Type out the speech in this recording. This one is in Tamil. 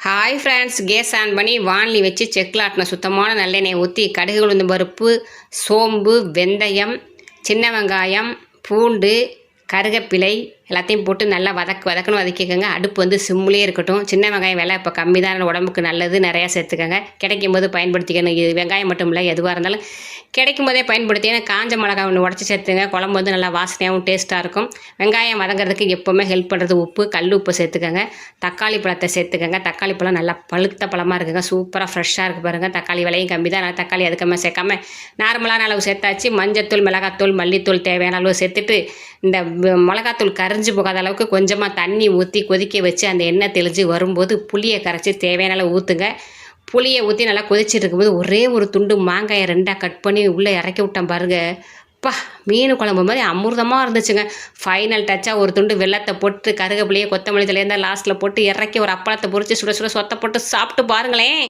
ஹாய் ஃப்ரெண்ட்ஸ் கேஸ் ஆன் பண்ணி வானலி வச்சு செக்கில் ஆட்டின சுத்தமான நல்லெண்ணெய் ஊற்றி கடுகு உளுந்து பருப்பு சோம்பு வெந்தயம் சின்ன வெங்காயம் பூண்டு கருகப்பிலை எல்லாத்தையும் போட்டு நல்லா வதக்கு வதக்கணும் வதக்கிக்கோங்க அடுப்பு வந்து சிம்முலேயே இருக்கட்டும். சின்ன வெங்காயம் விலை இப்போ கம்மி தான் உடம்புக்கு நல்லது. நிறையா சேர்த்துக்கோங்க. கிடைக்கும் போது பயன்படுத்திக்கணும். இது வெங்காயம் மட்டும் இல்லை எதுவாக இருந்தாலும் கிடைக்கும் போதே பயன்படுத்திங்கன்னா காஞ்ச மிளகாய் ஒன்று உடச்சி சேர்த்துங்க. குழம்பு வந்து நல்லா வாசனையாகவும் டேஸ்ட்டாக இருக்கும். வெங்காயம் வதங்குறதுக்கு எப்போவுமே ஹெல்ப் பண்ணுறது உப்பு. கல் உப்பு சேர்த்துக்கோங்க. தக்காளி பழத்தை சேர்த்துக்கோங்க. தக்காளி பழம் நல்லா பழுத்த பழமாக இருக்குங்க. சூப்பராக ஃப்ரெஷ்ஷாக இருக்குது பாருங்கள் தக்காளி விலையும் கம்மி தான். அதனால தக்காளி அதுக்கமாக சேர்க்காம நார்மலான அளவு சேர்த்தாச்சு. மஞ்சத்தூள் மிளகாத்தூள் மல்லித்தூள் தேவையான அளவு சேர்த்துட்டு இந்த மிளகாத்தூள் கரு கரைஞ்சி போகாத அளவுக்கு கொஞ்சமாக தண்ணி ஊற்றி கொதிக்க வச்சு அந்த எண்ணெய் தெளிஞ்சு வரும்போது புளியை கரைச்சி தேவையான அளவு ஊற்றுங்க புளியை ஊற்றி நல்லா கொதிச்சிட்டு இருக்கும்போது ஒரே ஒரு துண்டு மாங்காயை ரெண்டாக கட் பண்ணி உள்ளே இறக்கி விட்டேன் பாருங்க. பா மீன் குழம்பு மாதிரி அமிர்தமாக இருந்துச்சுங்க. ஃபைனல் டச்சாக ஒரு துண்டு வெள்ளத்தை போட்டு கருகப்பிள்ளையே கொத்தமல்லி தலையிருந்தால் லாஸ்ட்டில் போட்டு இறக்கி ஒரு அப்பளத்தை பொறிச்சு சுட சுட சொத்தை போட்டு சாப்பிட்டு பாருங்களேன்.